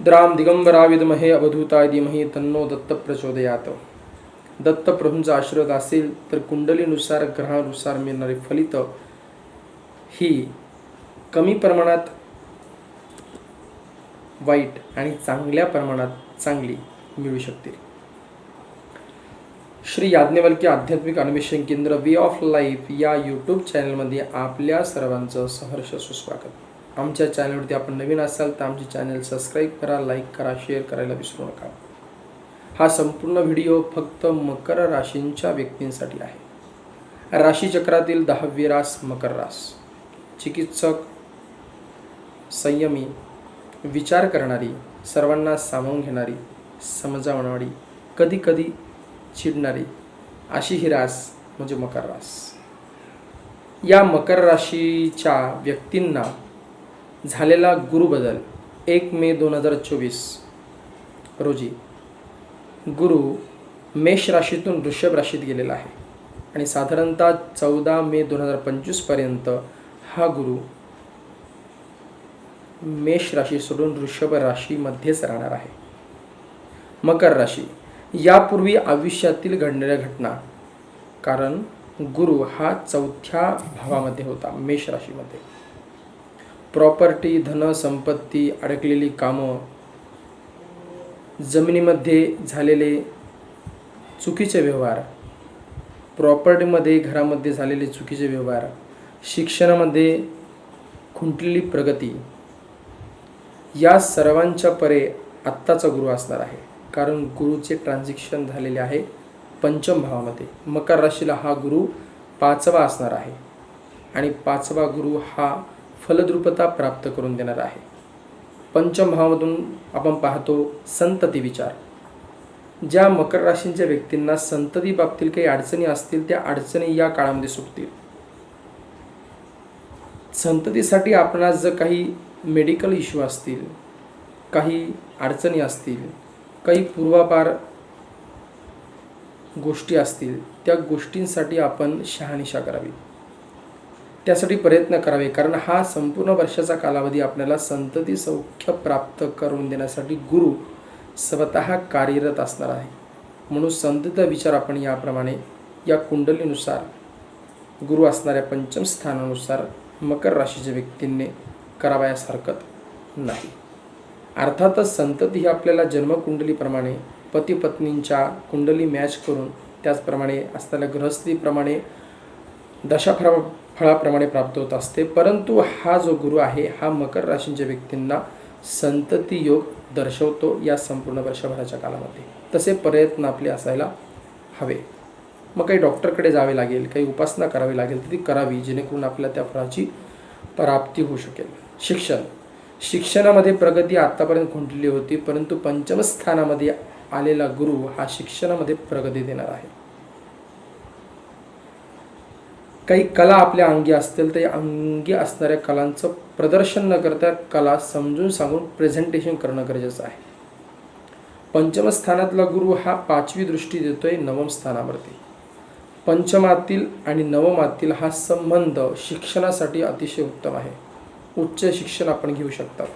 Dram Digambara विद्महे अवधूताय धीमहि तन्नो दत्त प्रचोदयात दत्तप्रभूंचा आशीर्वाद असेल तर कुंडलीनुसार ग्रहानुसार मिळणारी फलित ही कमी प्रमाणात वाईट आणि चांगल्या प्रमाणात चांगली मिळू शकते. श्री याज्ञवल्की आध्यात्मिक अन्वेषण केंद्र वे ऑफ लाईफ या यूट्यूब चॅनलमध्ये आपल्या सर्वांचं सहर्ष सुस्वागत. आमच्या चॅनलवरती आपण नवीन असाल तर आमचे चॅनल सबस्क्राईब करा लाईक करा शेअर करायला विसरू नका. हा संपूर्ण व्हिडिओ फक्त मकर राशींच्या व्यक्तींसाठी आहे. राशीचक्रातील दहावी रास मकर रास. चिकित्सक संयमी विचार करणारी सर्वांना सामावून घेणारी समजावणारी कधी कधी चिडणारी अशी ही रास म्हणजे मकर रास. या मकर राशीच्या व्यक्तींना झालेला गुरुबदल एक मे दोन हजार चोवीस. रोजी गुरु मेष राशीतून वृषभ राशीत गेलेला आहे आणि साधारणतः चौदा मे दोन हजार पंचवीसपर्यंत हा गुरु मेष राशी सोडून वृषभ राशीमध्येच राहणार आहे. मकर राशी यापूर्वी आयुष्यातील घडणाऱ्या घटना कारण गुरु हा चौथ्या भावामध्ये होता मेष राशीमध्ये. प्रॉपर्टी धन संपत्ती अडकलेली कामं जमिनीमध्ये झालेले चुकीचे व्यवहार प्रॉपर्टीमध्ये घरामध्ये झालेले चुकीचे व्यवहार शिक्षणामध्ये खुंटलेली प्रगती या सर्वांच्या परे आत्ताचा गुरु असणार आहे. कारण गुरुचे ट्रान्झॅक्शन झालेले आहे पंचम भावामध्ये. मकर राशीला हा गुरु पाचवा असणार आहे. आणि पाचवा गुरु हा फलद्रुपता प्राप्त करून देणार आहे. पंचम भावामधून आपण पाहतो संतती विचार. ज्या मकर राशींच्या व्यक्तींना संतती बाबतीत काही अडचणी असतील त्या अडचणी या काळामध्ये सुटतील. संततीसाठी आपणास जर काही मेडिकल इश्यू असतील काही अडचणी असतील काही पूर्वापार गोष्टी असतील त्या गोष्टींसाठी आपण शहानिशा करावी. त्यासाठी प्रयत्न करावे. कारण हा संपूर्ण वर्षाचा कालावधी आपल्याला संतती सौख्य प्राप्त करून देण्यासाठी गुरु स्वतः कार्यरत असणार आहे. म्हणून संतत विचार आपण याप्रमाणे या कुंडलीनुसार गुरु असणाऱ्या पंचम स्थानानुसार मकर राशीच्या व्यक्तींनी करावयास हरकत नाही. अर्थातच संतती ही आपल्याला जन्मकुंडलीप्रमाणे पती पत्नींच्या कुंडली मॅच करून त्याचप्रमाणे असलेल्या गृहस्थीप्रमाणे दशाफळा फळाप्रमाणे प्राप्त होत असते. परंतु हा जो गुरु आहे हा मकर राशींच्या व्यक्तींना संतती योग दर्शवतो या संपूर्ण वर्षभराच्या कालामध्ये. तसे प्रयत्न आपले असायला हवे. मग काही डॉक्टरकडे जावे लागेल काही उपासना करावी लागेल तर ती करावी जेणेकरून आपल्या त्या फळाची प्राप्ती होऊ शकेल. शिक्षण. शिक्षणामध्ये प्रगती आत्तापर्यंत खुंटलेली होती परंतु पंचमस्थानामध्ये आलेला गुरु हा शिक्षणामध्ये प्रगती देणार आहे. काही कला आपल्या अंगी असतील तर अंगी असणाऱ्या कलांचं प्रदर्शन न करता कला समजून सांगून प्रेझेंटेशन करणं गरजेचं आहे. पंचम स्थानातला गुरु हा पाचवी दृष्टी देतोय नवम स्थानावरती. पंचमातील आणि नवमातील हा संबंध शिक्षणासाठी अतिशय उत्तम आहे. उच्च शिक्षण आपण घेऊ शकतात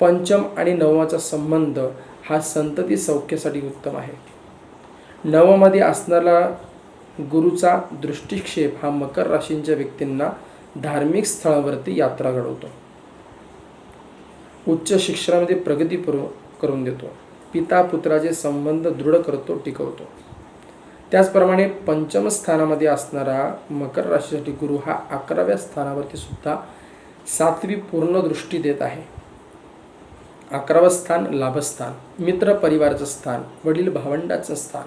पंचम आणि नवमाचा संबंध हा संतती सौख्यासाठी उत्तम आहे. नवमध्ये असणारा गुरुचा दृष्टिक्षेप हा मकर राशींच्या व्यक्तींना धार्मिक स्थळावरती यात्रा घडवतो. उच्च शिक्षणामध्ये प्रगती पुर करून देतो. पिता पुत्राचे संबंध दृढ करतो टिकवतो. त्याचप्रमाणे पंचम स्थानामध्ये असणारा मकर राशीसाठी गुरु हा अकराव्या स्थानावरती सुद्धा सातवी पूर्ण दृष्टी देत आहे. अकरावं स्थान लाभस्थान मित्र परिवाराचं स्थान वडील भावंडाचं स्थान.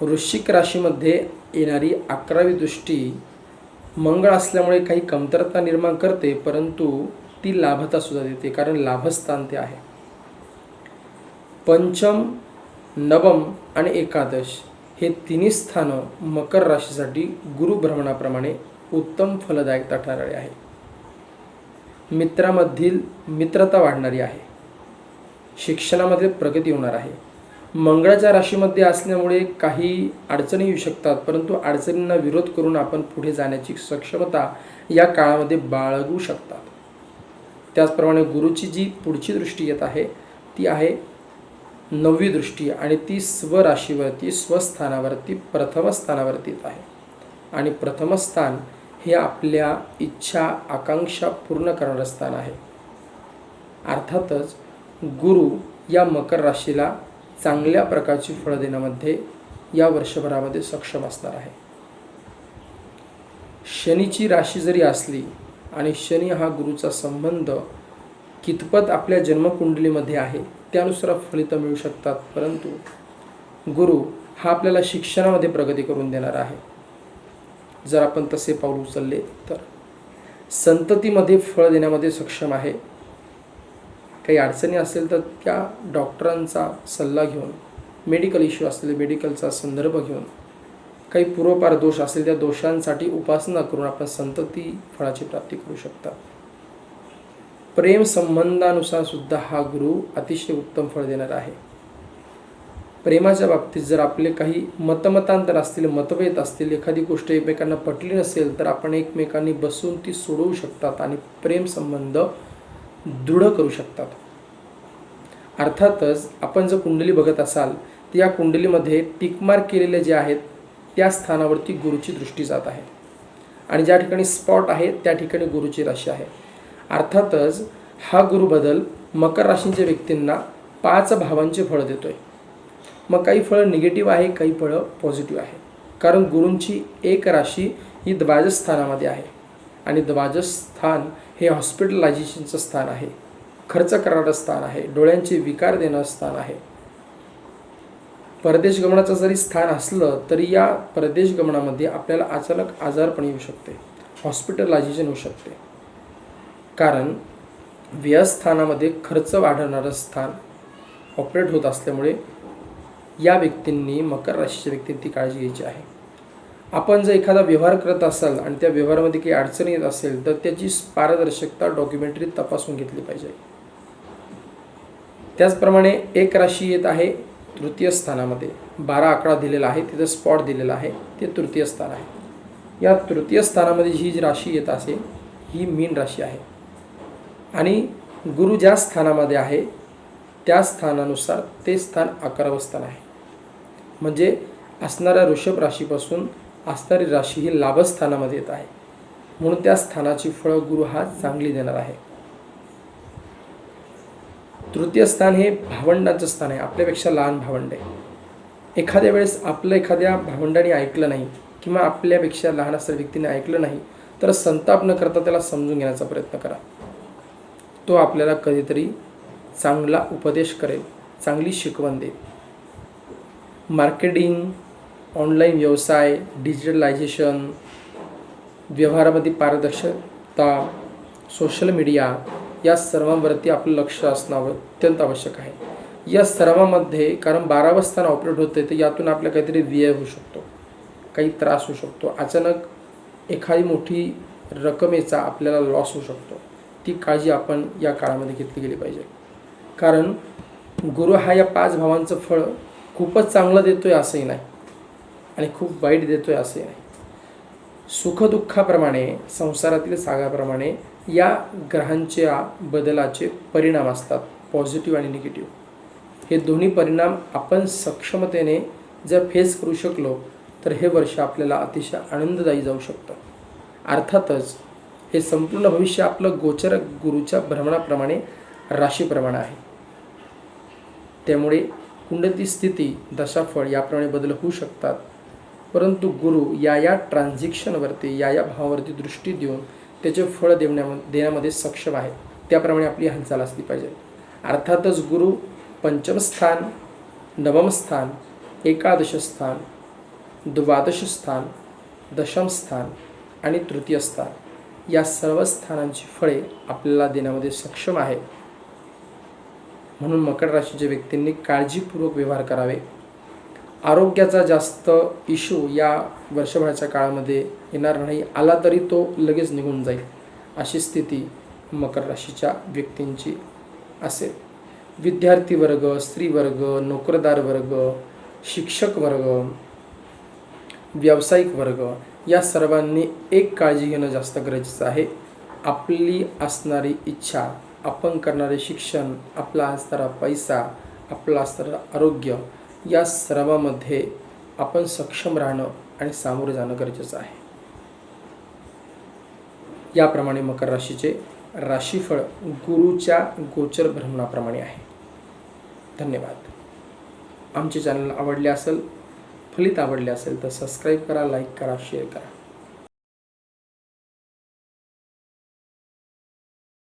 वृश्चिक राशीमध्ये येणारी अकरावी दृष्टी मंगळ असल्यामुळे काही कमतरता निर्माण करते परंतु ती लाभता सुद्धा देते कारण लाभस्थान ते आहे. पंचम नवम आणि एकादश हे तिन्ही स्थानं मकर राशीसाठी गुरुभ्रमणाप्रमाणे उत्तम फलदायकता ठरणारे आहे. मित्रामधील मित्रता वाढणारी आहे. शिक्षणामध्ये प्रगती होणार आहे. मंगळाच्या राशीमध्ये असल्यामुळे काही अडचणी येऊ शकतात परंतु अडचणींना विरोध करून आपण पुढे जाण्याची सक्षमता या काळामध्ये बाळगू शकतात. त्याचप्रमाणे गुरुची जी पुढची दृष्टी येत आहे ती आहे नववी दृष्टी आणि ती स्वराशीवरती स्वस्थानावरती प्रथमस्थानावरती येत आहे. आणि प्रथम स्थान हे आपल्या इच्छा आकांक्षा पूर्ण करणारं स्थान आहे. अर्थातच गुरु या मकर राशीला चांगल्या प्रकारची फळं देण्यामध्ये या वर्षभरामध्ये सक्षम असणार आहे. शनीची राशी जरी असली आणि शनी हा गुरुचा संबंध कितपत आपल्या जन्मकुंडलीमध्ये आहे त्यानुसार फलितं मिळू शकतात परंतु गुरु हा आपल्याला शिक्षणामध्ये प्रगती करून देणार आहे. जर आपण तसे पाऊल उचलले तर संततीमध्ये फळ देण्यामध्ये सक्षम आहे. काही अडचणी असेल तर त्या डॉक्टरांचा सल्ला घेऊन मेडिकल इश्यू असलेले मेडिकलचा संदर्भ घेऊन काही पूर्वपार दोष असेल त्या दोषांसाठी उपासना करून आपण संतती फळाची प्राप्ती करू शकता. प्रेम संबंधानुसार सुद्धा हा गुरु अतिशय उत्तम फळ देणार आहे. प्रेमाच्या बाबतीत जर आपले काही मतमतांतर असतील मतभेद असतील एखादी गोष्ट एकमेकांना पटली नसेल तर आपण एकमेकांनी बसून ती सोडवू शकतात आणि प्रेम संबंध दृढ करू शकतात. अर्थातच आपण जर कुंडली बघत असाल तर या कुंडलीमध्ये टिकमार्क केलेले जे आहेत त्या स्थानावरती गुरुची दृष्टी जात आहे. आणि ज्या ठिकाणी स्पॉट आहे त्या ठिकाणी गुरुची राशी आहे. अर्थातच हा गुरु बदल मकर राशींच्या व्यक्तींना पाच भावांचे फळं देतोय. मग काही फळं निगेटिव्ह आहे काही फळं पॉझिटिव्ह आहे. कारण गुरूंची एक राशी ही द्वाजस्थानामध्ये आहे. आणि द्वाजस्थान हे हॉस्पिटलायझेशनचं स्थान आहे. खर्च करणारं स्थान आहे. डोळ्यांचे विकार देणारं स्थान आहे. परदेश गमनाचं जरी स्थान असलं तरी या परदेश गमनामध्ये आपल्याला अचानक आजारपण येऊ शकते. हॉस्पिटलायझेशन होऊ शकते. कारण व्ययस्थानामध्ये खर्च वाढवणारं स्थान ऑपरेट होत असल्यामुळे या व्यक्तींनी मकर राशीच्या व्यक्तींनी ती काळजी घ्यायची आहे. आपण जर एखादा व्यवहार करत असाल आणि त्या व्यवहारामध्ये काही अडचण येत असेल तर त्याची पारदर्शकता डॉक्युमेंटरी तपासून घेतली पाहिजे. त्याचप्रमाणे एक राशी येत आहे तृतीय स्थानामध्ये. बारा आकडा दिलेला आहे तिथं स्पॉट दिलेला आहे ते तृतीय स्थान आहे. या तृतीय स्थानामध्ये जी जी राशी येत असे ही मीन राशी आहे. आणि गुरु ज्या स्थानामध्ये आहे त्या स्थानानुसार ते स्थान अकरावं स्थान आहे. म्हणजे असणाऱ्या ऋषभ राशीपासून असणारी राशी ही लाभस्थानामध्ये येत आहे. म्हणून त्या स्थानाची फळं गुरु हा चांगली देणार आहे. तृतीय स्थान हे भावंडांचं स्थान आहे. आपल्यापेक्षा लहान भावंड आहे. एखाद्या वेळेस आपलं एखाद्या भावंडाने ऐकलं नाही किंवा आपल्यापेक्षा लहान असलेल्या व्यक्तीने ऐकलं नाही तर संताप न करता त्याला समजून घेण्याचा प्रयत्न करा. तो आपल्याला कधीतरी चांगला उपदेश करेल चांगली शिकवण देईल. मार्केटिंग ऑनलाईन व्यवसाय डिजिटलायझेशन व्यवहारामध्ये पारदर्शकता सोशल मीडिया या सर्वांवरती आपलं लक्ष असणं अत्यंत आवश्यक आहे. या सर्वांमध्ये कारण बारावं स्थान ऑपरेट होते तर यातून आपला काहीतरी व्यय होऊ शकतो. काही त्रास होऊ शकतो. अचानक एखादी मोठी रकमेचा आपल्याला लॉस होऊ शकतो. ती काळजी आपण या काळामध्ये घेतली गेली पाहिजे. कारण गुरु हा या पाच भावांचं फळ खूपच चांगलं देतो आहे असंही नाही. आणि खूप वाईट देतोय असे नाही सुखदुःखाप्रमाणे संसारातील सागाप्रमाणे या ग्रहांच्या बदलाचे परिणाम असतात पॉझिटिव्ह आणि निगेटिव्ह हे दोन्ही परिणाम आपण सक्षमतेने जर फेस करू शकलो तर हे वर्ष आपल्याला अतिशय आनंददायी जाऊ शकतं. अर्थातच हे संपूर्ण भविष्य आपलं गोचर गुरुच्या भ्रमणाप्रमाणे राशीप्रमाणे आहे. त्यामुळे कुंडती स्थिती दशाफळ याप्रमाणे बदल होऊ शकतात. परंतु गुरु या या ट्रान्झिक्शनवरती या या भावावरती दृष्टी देऊन त्याचे फळ देण्या देण्यामध्ये सक्षम आहे. त्याप्रमाणे आपली हालचाल असली पाहिजे. अर्थातच गुरु पंचमस्थान नवमस्थान नवम स्थान एकादश स्थान द्वादश स्थान दशम स्थान आणि तृतीय स्थान या सर्व स्थानांची फळे आपल्याला देण्यामध्ये सक्षम आहे. म्हणून मकर राशीच्या व्यक्तींनी काळजीपूर्वक व्यवहार करावे. आरोग्याचा जास्त इश्यू या वर्षभराच्या काळामध्ये येणार नाही आला तरी तो लगेच निघून जाईल अशी स्थिती मकर राशीच्या व्यक्तींची असेल. विद्यार्थी वर्ग स्त्री वर्ग नोकरदार वर्ग शिक्षक वर्ग व्यावसायिक वर्ग या सर्वांनी एक काळजी घेणं जास्त गरजेचं आहे. आपली असणारी इच्छा आपण करणारे शिक्षण आपला असणारा पैसा आपलं असणारं आरोग्य या सर्वामध्ये आपण सक्षम राहणं आणि सामोरे जाणं गरजेचं आहे. याप्रमाणे मकर राशीचे राशीफळ गुरुच्या गोचर भ्रमणाप्रमाणे आहे. धन्यवाद. आमचे चॅनल आवडले असेल फलित आवडले असेल तर सबस्क्राईब करा लाईक करा शेअर करा.